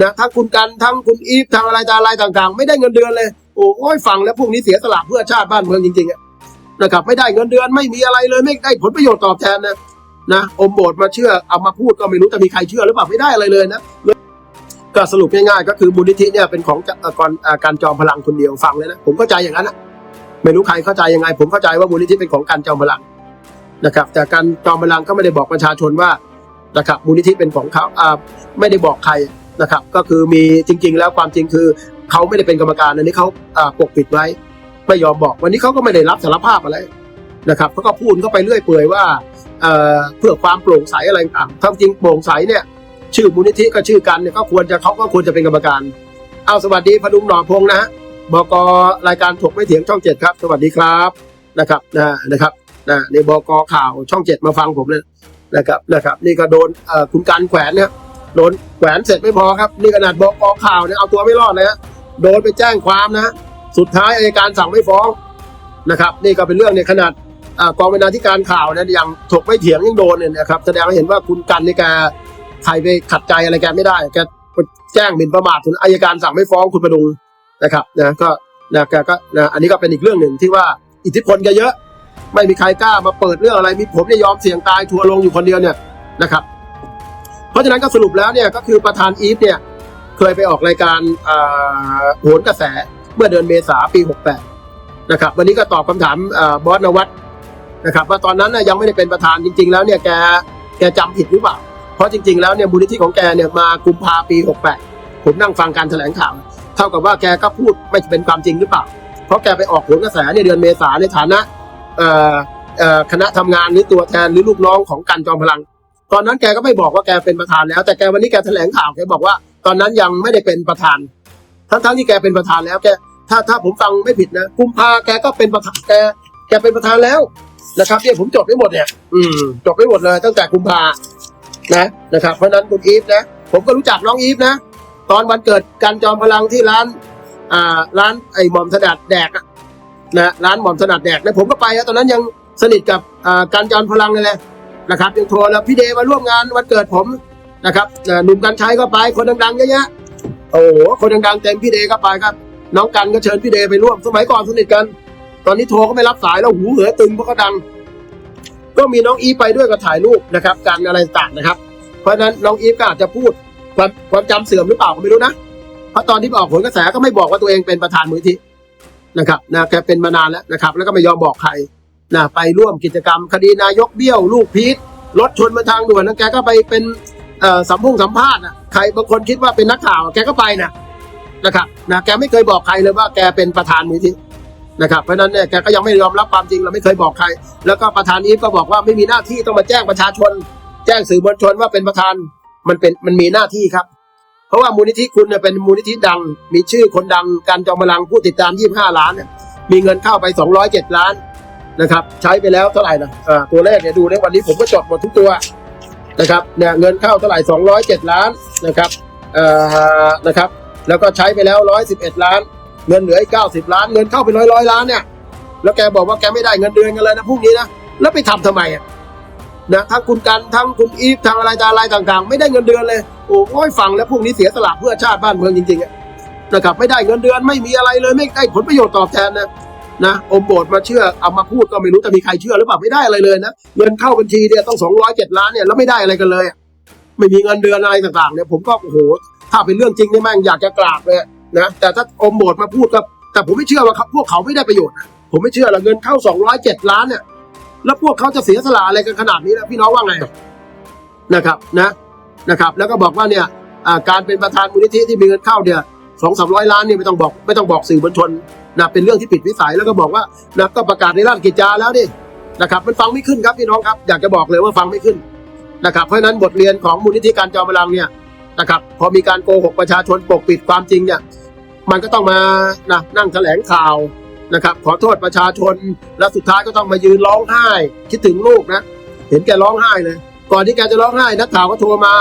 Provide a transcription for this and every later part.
นะทั้งคุณกันทั้งคุณอีฟทั้งอะไรต่างอะไรต่างๆ ไม่ได้เงินเดือนเลย โอ้ยฟังแล้วพวกนี้เสียสละเพื่อชาติบ้านเมืองจริงๆอะนะครับไม่ได้เงินเดือนไม่มีอะไรเลยไม่ได้ผลประโยชน์ตอบแทนนะนะอมโบดมาเชื่อเอามาพูดก็ไม่รู้จะมีใครเชื่อหรือเปล่าไม่ได้อะไรเลยนะก็สรุปง่ายๆก็คือมูลนิธิเนี่ยเป็นของก่อนเอ่อการจอมพลังคนเดียวฟังเลยนะผมเข้าใจอย่างนั้นนะไม่รู้ใครเข้าใจยังไง ผมเข้าใจว่ามูลนิธิเป็นของการจอมพลังนะครับ แต่การจอมพลังก็ไม่ได้บอกประชาชนว่านะครับมูลนิธิเป็นของเขาไม่ได้บอกใคร นะครับ ก็คือมีจริง ๆ แล้วความจริงคือเขาไม่ได้เป็นกรรมการอันนี้เขาปกปิดไว้ไม่ยอมบอก วันนี้เขาก็ไม่ได้รับสารภาพอะไรนะครับเขาก็พูดเข้าไปเรื่อยเปื่อยว่าเพื่อความโปร่งใสอะไรต่างๆความจริงโปร่งใสเนี่ยชื่อมูลนิธิก็ชื่อกันเนี่ยก็ควรจะเขาก็ควรจะเป็นกรรมการ เอาสวัสดีพดุงหนอพงนะฮะบกรายการถกไม่เถียงช่องเจ็ดครับ สวัสดีครับนะครับนะนะครับนะในบกข่าวช่องเจ็ดมาฟังผมเลยนะครับนะครับ นี่ก็โดนคุณการแขวนเนี่ย โดนแขวนเสร็จไม่พอครับ นี่ขนาดบอกกองข่าวเนี่ยเอาตัวไม่รอดเลยฮะโดนไปแจ้งความนะ สุดท้ายอัยการสั่งไม่ฟ้องนะครับ นี่ก็เป็นเรื่องในขนาดอกองบรรณาธิการข่าวเนี่ยยังถกไม่เถียงยังโดนเนี่ยนะครับ แสดงให้เห็นว่าคุณกันนี่แกใครไปขัดใจอะไรแกไม่ได้แกแจ้งหมิ่นประมาทถึงอายการสั่งไม่ฟ้องคุณประดุงนะครับนะก็นะแกก็นะอันนี้ก็เป็นอีกเรื่องหนึ่งที่ว่าอิทธิพลแกเยอะ ไม่มีใครกล้ามาเปิดเรื่องอะไรมีผมเนี่ยยอมเสี่ยงตายทัวร์ลงอยู่คนเดียวเนี่ยนะครับ เพราะฉะนั้นก็สรุปแล้วเนี่ยก็คือประธานอีฟเนี่ยเคยไปออกรายการโหนกระแสเมื่อเดือนเมษาปี 68 นะครับ วันนี้ก็ตอบคำถามอบอสนวัตนะครับ ว่าตอนนั้นยังไม่ได้เป็นประธานจริง ๆ แล้วเนี่ยแกแกจำผิดหรือเปล่า เพราะจริง ๆ แล้วเนี่ยมูลนิธิของแกเนี่ยมากุมภาปี 68 ผมนั่งฟังการแถลงข่าวเท่ากับว่าแกก็พูดไม่เป็นความจริงหรือเปล่า เพราะแกไปออกโหนกระแสในเดือนเมษาในฐานะคณะทำงานหรือตัวแทนหรือลูกน้องของกันจอมพลัง ตอนนั้นแกก็ไม่บอกว่าแกเป็นประธานแล้ว แต่แกวันนี้แกแถลงข่าวแกบอกว่า ตอนนั้นยังไม่ได้เป็นประธาน ทั้งๆที่แกเป็นประธานแล้วแกถ้าถ้าผมฟังไม่ผิดนะกุมภาแกก็เป็นประธานแกแกเป็นประธานแล้วนะครับเนี่ยผมจดไว้หมดเนี่ย อืมจดไว้หมดเลยตั้งแต่กุมภานะนะครับ เพราะนั้นคุณอีฟนะผมก็รู้จักน้องอีฟนะ ตอนวันเกิดการจอมพลังที่ร้านอ่าร้านไอ้หม่อมถนัดแดกนะร้านหม่อมถนัดแดกนะผมก็ไปนะตอนนั้นยังสนิทกับอ่าการจอมพลังเลยแหละ นะครับยังโทรแล้วพี่เดมาร่วมงานวันเกิดผมนะครับอ่าหนุ่มกันชัยก็ไปคนดังๆเยอะแยะโอ้โหคนดังๆเต็มพี่เดก็ไปครับ น้องกันก็เชิญพี่เดไปร่วมสมัยก่อนสนิทกัน ตอนนี้โทรก็ไม่รับสายแล้วหูเหือตึงเพราะเขาดัง ก็มีน้องอีฟไปด้วยก็ถ่ายรูปนะครับกันอะไรต่างนะครับ เพราะฉะนั้นน้องอีฟก็อาจจะพูดความความจำเสื่อมหรือเปล่าก็ไม่รู้นะเพราะตอนที่ออกผลกระแสก็ไม่บอกว่าตัวเองเป็นประธานมูลนิธินะครับนะแกเป็นมานานแล้วนะครับ แล้วก็ไม่ยอมบอกใคร นะไปร่วมกิจกรรม คดีนายกเบี้ยว ลูกพีทรถชนบนทางด่วนแล้วแกก็ไปเป็นสัมพงสัมภาษณ์นะใครบางคนคิดว่าเป็นนักข่าวแกก็ไปนะนะครับนะแกไม่เคยบอกใครเลยว่าแกเป็นประธานมูลนิธินะครับเพราะฉะนั้นเนี่ยแกก็ยังไม่ยอมรับความจริงเราไม่เคยบอกใคร แล้วก็ประธานอีฟก็บอกว่าไม่มีหน้าที่ต้องมาแจ้งประชาชน แจ้งสื่อมวลชนว่าเป็นประธานมันเป็นมันมีหน้าที่ครับ เพราะว่ามูลนิธิคุณเนี่ยเป็นมูลนิธิดัง มีชื่อคนดังการจอมพลังผู้ติดตาม 25 ล้านเนี่ยมีเงินเข้าไป 207 ล้าน นะครับใช้ไปแล้วเท่าไหร่นะตัวเลขเนี่ยดูในวันนี้ผมก็จดหมดทุกตัวนะครับเนี่ยเงินเข้าเท่าไหร่207 ล้านนะครับนะครับ แล้วก็ใช้ไปแล้ว 111 ล้าน เงินเหลืออีก90 ล้าน เงินเข้าไปร้อยร้อยล้านเนี่ยแล้วแกบอกว่าแกไม่ได้เงินเดือนกันเลยนะพรุ่งนี้นะแล้วไปทำทำไมอะนะทั้งคุณกันทั้งคุณอีฟทั้งอะไรต่างอะไรต่าง ๆ ไม่ได้เงินเดือนเลยโอ้ยฟังแล้วพวกนี้เสียสละเพื่อชาติบ้านเมืองจริงๆนะครับไม่ได้เงินเดือนไม่มีอะไรเลยไม่ได้ผลประโยชน์ตอบแทนนะ นะอมโบดมาเชื่อเอามาพูดก็ไม่รู้จะมีใครเชื่อหรือเปล่าไม่ได้อะไรเลยนะเงินเข้าบัญชีเนี่ยต้องสองร้อยเจ็ดล้านเนี่ยแล้วไม่ได้อะไรกันเลย ไม่มีเงินเดือนอะไรต่างๆเนี่ยผมก็โอ้โหถ้าเป็นเรื่องจริงเนี่ยแม่งอยากจะกราบเลยนะแต่ถ้าอมโบดมาพูดก็แต่ผมไม่เชื่อว่าพวกเขาไม่ได้ประโยชน์ ผมไม่เชื่อหรอกเงินเข้าสองร้อยเจ็ดล้านเนี่ยแล้วพวกเขาจะเสียสละอะไรกันขนาดนี้นะพี่น้องว่าไงนะครับนะนะครับ แล้วก็บอกว่าเนี่ยการเป็นประธานมูลนิธิที่มีเงินเข้าเนี่ย สองสามร้อยล้านนี่ไม่ต้องบอกไม่ต้องบอกสื่อมวลชนนะเป็นเรื่องที่ผิดวิสัยแล้วก็บอกว่านะก็ประกาศในราชกิจจาแล้วดินะครับมันฟังไม่ขึ้นครับพี่น้องครับ อยากจะบอกเลยว่าฟังไม่ขึ้นนะครับเพราะนั้นบทเรียนของมูลนิธิการจอมพลังเนี่ยนะครับพอมีการโกหกประชาชนปกปิดความจริงเนี่ยมันก็ต้องมานะนั่งแถลงข่าวนะครับขอโทษประชาชน แล้วสุดท้ายก็ต้องมายืนร้องไห้ คิดถึงลูกนะ เห็นแกร้องไห้เลย ก่อนที่แกจะร้องไห้นักข่าวก็โทรมา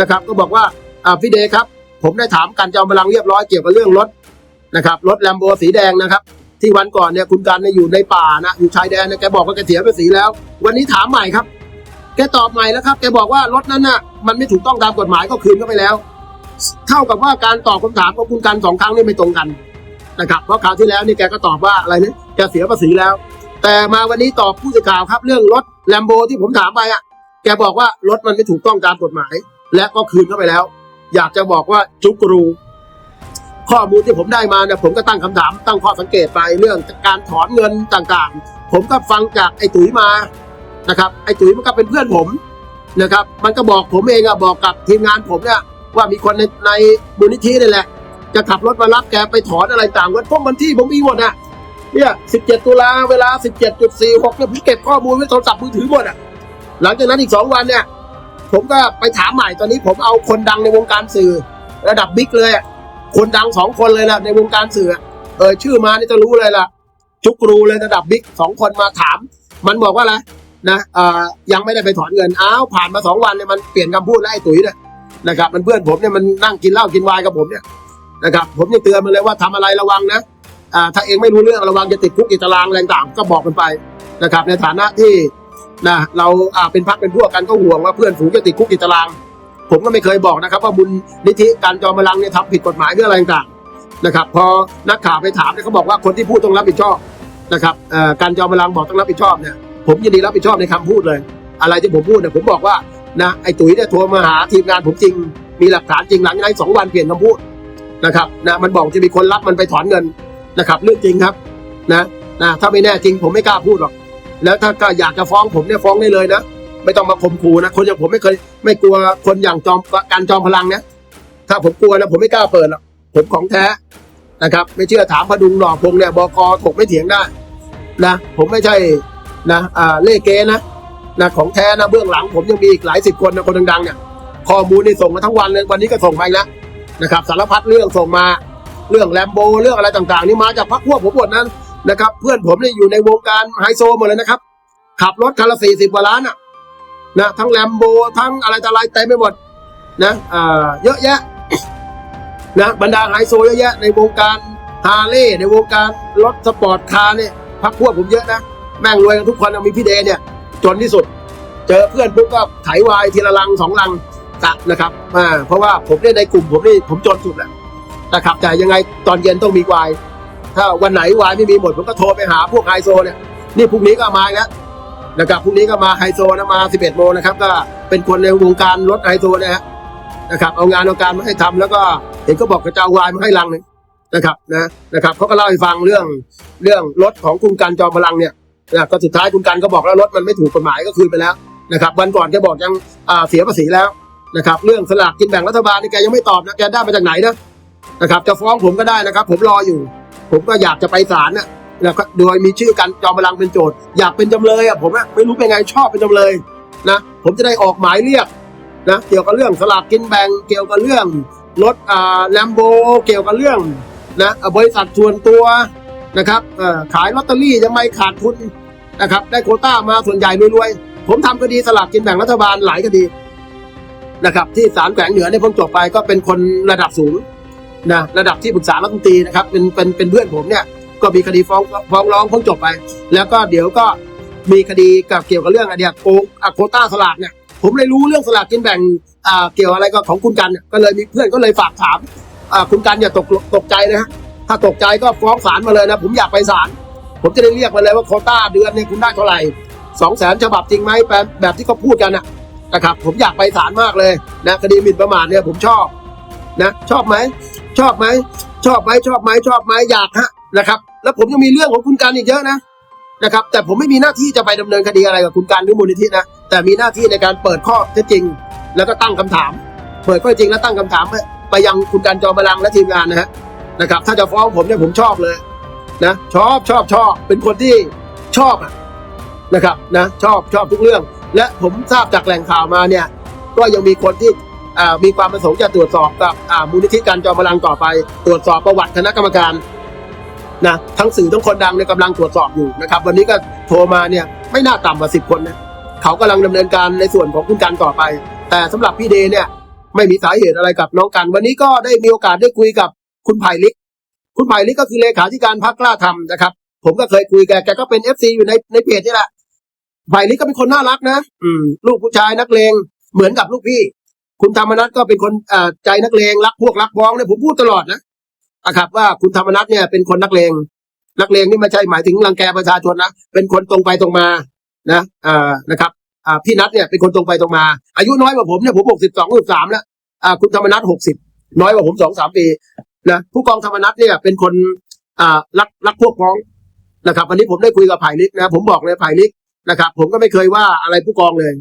นะครับ ก็บอกว่าอ่าพี่เดชครับ ผมได้ถามกันจอมพลังเรียบร้อยเกี่ยวกับเรื่องรถนะครับรถแลมโบสีแดงนะครับ ที่วันก่อนเนี่ยคุณกันเนี่ยอยู่ในป่านะอยู่ชายแดนนะแกบอกว่าแกเสียภาษีแล้ว วันนี้ถามใหม่ครับ แกตอบใหม่แล้วครับ แกบอกว่ารถนั้นน่ะมันไม่ถูกต้องตามกฎหมายก็คืนเข้าไปแล้ว เท่ากับว่าการตอบคำถามของคุณกันสองครั้งนี่ไม่ตรงกันนะครับเพราะคราวที่แล้วนี่แกก็ตอบว่าอะไรนะแกเสียภาษีแล้ว แต่มาวันนี้ตอบผู้สื่อข่าวครับ เรื่องรถแลมโบที่ผมถามไปอะแกบอกว่ารถมันไม่ถูกต้องตามกฎหมาย และก็คืนเข้าไปแล้ว อยากจะบอกว่าจุกรู ข้อมูลที่ผมได้มาเนี่ยผมก็ตั้งคำถาม ตั้งข้อสังเกตไปเรื่องการถอนเงินต่างๆ ผมก็ฟังจากไอ้ตุ๋ยมานะครับไอ้ตุ๋ยมันก็เป็นเพื่อนผมนะครับ มันก็บอกผมเองอะบอกกับทีมงานผมเนี่ยว่ามีคนในในมูลนิธินี่แหละ จะขับรถมารับแกไปถอนอะไรต่างๆพวกบันที่ผมมีหมดอะเนี่ย17 ตุลาเวลา 17.46เนี่ยผมเก็บข้อมูลไว้โทรศัพท์มือถือหมดอะหลังจากนั้นอีกสองวันเนี่ย ผมก็ไปถามใหม่ตอนนี้ผมเอาคนดังในวงการสื่อ ระดับบิ๊กเลยอะคนดังสองคนเลยล่ะในวงการสื่อ เออชื่อมานี่จะรู้เลยล่ะ จุกรูเลยระดับบิ๊กสองคนมาถาม มันบอกว่าอะไรนะเอ่อยังไม่ได้ไปถอนเงินอ้าวผ่านมาสองวันเนี่ยมันเปลี่ยนคำพูดแล้วไอ้ตุ๋ยเนี่ยนะครับ มันเพื่อนผมเนี่ยมันนั่งกินเหล้ากินวน์กับผมเนี่ยนะครับ ผมยังเตือนมันเลยว่าทำอะไรระวังนะอ่าถ้าเองไม่รู้เรื่องระวังจะติดคุกติดตารางอะไรต่างก็บอกกันไปนะครับ ในฐานะที่ นะเราอ่าเป็นพักเป็นพวกกันก็ห่วงว่าเพื่อนฝูงจะติดคุกติดตาราง ผมก็ไม่เคยบอกนะครับ ว่าบุญนิธิการจอมพลังเนี่ยทำผิดกฎหมายหรืออะไรต่างๆนะครับ พอนักข่าวไปถามเนี่ยเขาบอกว่าคนที่พูดต้องรับผิดชอบนะครับการจอมพลังบอกต้องรับผิดชอบเนี่ยผมยินดีรับผิดชอบในคำพูดเลย อะไรที่ผมพูดเนี่ยผมบอกว่านะไอ้ตุ๋ยเนี่ยโทรมาหาทีมงานผมจริง มีหลักฐานจริงหลังจากนั้นสองวันเปลี่ยนคำพูดนะครับนะมันบอกจะมีคนรับมันไปถอนเงินนะครับ เรื่องจริงครับนะนะถ้าไม่แน่จริงผมไม่กล้าพูดหรอก แล้วถ้าก็อยากจะฟ้องผมเนี่ยฟ้องได้เลยนะไม่ต้องมาข่มขู่นะคนอย่างผมไม่เคย ไม่กลัวคนอย่างจอมการจอมพลังนะถ้าผมกลัวนะผมไม่กล้าเปิดหรอกผมของแท้นะครับ ไม่เชื่อถามพดุงหน่อพงเนี่ยบกถกไม่เถียงได้นะผมไม่ใช่นะอ่าเล่เกนะนะของแท้นะเบื้องหลัง ผมยังมีอีกหลายสิบคนนะคนดังๆเนี่ยข้อมูลนี่ส่งมาทั้งวันเลยวันนี้ก็ส่งมาอีกแล้วนะครับ สารพัดเรื่องส่งมาเรื่องแลมโบเรื่องอะไรต่างๆ นี่มาจากพรรคพวกผมหมดนั้น นะครับ เพื่อนผมเนี่ยอยู่ในวงการไฮโซหมดเลยนะครับ ขับรถคันละสี่สิบกว่าล้านอะนะทั้งแลมโบทั้งอะไรต่ออะไรเต็มไปหมดนะอ่าเยอะแยะนะบรรดาไฮโซเยอะแยะในวงการฮาร์เลย์ในวงการรถสปอร์ตคาร์เนี่ยพรรคพวกผมเยอะนะ แม่งรวยกันทุกคนมีพี่เดเนี่ย จนที่สุด เจอเพื่อนปุ๊บก็ไถวายทีละลังสองลังกะนะครับอ่าเพราะว่าผมเนี่ยในกลุ่มผมนี่ผมจนสุดแหละนะครับแต่ยังไงตอนเย็นต้องมีวาย ถ้าวันไหนวายไม่มีหมดผมก็โทรไปหาพวกไฮโซเนี่ยนี่พรุ่งนี้ก็มาแล้วนะครับพรุ่งนี้ก็มาไฮโซนะมา 11โมงนะครับ ก็เป็นคนในวงการรถไฮโซนะฮะนะครับเอางานเอาการมาให้ทำแล้วก็เห็นก็บอกกระเจ้าวายมาให้ลังหนึงนะครับนะนะครับเขาก็เล่าให้ฟังเรื่องเรื่องรถของคุณการจอมพลังเนี่ยนะก็สุดท้ายคุณกันก็บอกแล้วรถมันไม่ถูกกฎหมายก็คืนไปแล้วนะครับวันก่อนแกบอกยังอ่าเสียภาษีแล้วนะครับเรื่องสลากกินแบ่งรัฐบาลนี่แกยังไม่ตอบนะแกได้มาจากไหนนะนะครับจะฟ้องผมก็ได้นะครับ ผมรออยู่ ผมก็อยากจะไปศาลนะนะโดยมีชื่อกันจอมพลังเป็นโจทย์อยากเป็นจำเลยอะผมอะไม่รู้เป็นไงชอบเป็นจำเลยนะผมจะได้ออกหมายเรียกนะเกี่ยวกับเรื่องสลากกินแบ่งเกี่ยวกับเรื่องรถอ่าแลมโบเกี่ยวกับเรื่องนะบริษัทส่วนตัวนะครับเอ่อขายลอตเตอรี่ยังไม่ขาดทุนนะครับได้โคต้ามาส่วนใหญ่รวยๆผมทำคดีสลากกินแบ่งรัฐบาลหลายคดีนะครับที่ศาลแขวงเหนือเนี่ยผมจบไปก็เป็นคนระดับสูง นะระดับที่ปรึกษารัฐมนตรีนะครับเป็นเป็นเป็นเพื่อนผมเนี่ยก็มีคดีฟ้องฟ้องร้องผมจบไป แล้วก็เดี๋ยวก็มีคดีกับเกี่ยวกับเรื่องอะไรเนี่ยโกงอะโคต้าสลากเนี่ยผมเลยรู้เรื่องสลากกินแบ่งอ่าเกี่ยวอะไรก็ของคุณกันก็เลยมีเพื่อนก็เลยฝากถามอ่าคุณกันอย่าตกตกใจนะฮะถ้าตกใจก็ฟ้องศาลมาเลยนะ ผมอยากไปศาลผมจะได้เรียกมาเลยว่าโคต้าเดือนเนี่ยคุณได้เท่าไหร่สองแสนฉบับจริงไหมแบบแบบที่เขาพูดกันนะนะครับ ผมอยากไปศาลมากเลยนะคดีหมิ่นประมาทเนี่ยผมชอบนะชอบไหม ชอบไหมชอบไหมชอบไหมชอบไหมอยากฮะนะครับ แล้วผมยังมีเรื่องของคุณการอีกเยอะนะนะครับ แต่ผมไม่มีหน้าที่จะไปดำเนินคดีอะไรกับคุณการหรือมูลนิธินะแต่มีหน้าที่ในการเปิดข้อเท็จจริง แล้วก็ตั้งคำถาม เปิดข้อเท็จจริงแล้วตั้งคำถามไปยังคุณการจอมพลังและทีมงานนะฮะนะครับ ถ้าจะฟ้องผมเนี่ยผมชอบเลยนะชอบชอบชอบเป็นคนที่ชอบนะครับนะชอบชอบทุกเรื่อง และผมทราบจากแหล่งข่าวมาเนี่ย ก็ยังมีคนที่ มีความประสงค์จะตรวจสอบกับมูลนิธิการจอมพลังต่อไป ตรวจสอบประวัติคณะกรรมการนะทั้งสื่อทั้งคนดังในกำลังตรวจสอบอยู่นะครับ วันนี้ก็โทรมาเนี่ยไม่น่าต่ำกว่าสิบคนนะเขากำลังดำเนินการในส่วนของคุณกันต่อไป แต่สำหรับพี่เดย์เนี่ย ไม่มีสาเหตุอะไรกับน้องกัน วันนี้ก็ได้มีโอกาสได้คุยกับคุณไผ่ลิก คุณไผ่ลิกก็คือเลขาธิการพรรคกล้าทำนะครับ ผมก็เคยคุยแกแกก็เป็นเอฟซีอยู่ในในเพจนี่แหละไผ่ลิกก็เป็นคนน่ารักนะ อืม ลูกผู้ชายนักเลงเหมือนกับลูกพี่ คุณธรรมนัฐก็เป็นคนใจนักเลงรักพวกรักพ้องเนี่ยผมพูดตลอดนะนะครับว่าคุณธรรมนัฐเนี่ยเป็นคนนักเลง นักเลงนี่ไม่ใช่หมายถึงรังแกประชาชนนะเป็นคนตรงไปตรงมานะอ่อนะครับอ่าพี่นัทเนี่ยเป็นคนตรงไปตรงมา อายุน้อยกว่าผมเนี่ยผมหกสิบสองหกสามแล้วอ่าคุณธรรมนัฐหกสิบน้อยกว่าผมสองสามปีนะผู้กองธรรมนัฐเนี่ยเป็นคนอ่ารักรักพวกพ้องนะครับวันนี้ผมได้คุยกับไผ่ลิกนะผมบอกเลยไผ่ลิกนะครับ ผมก็ไม่เคยว่าอะไรผู้กองเลย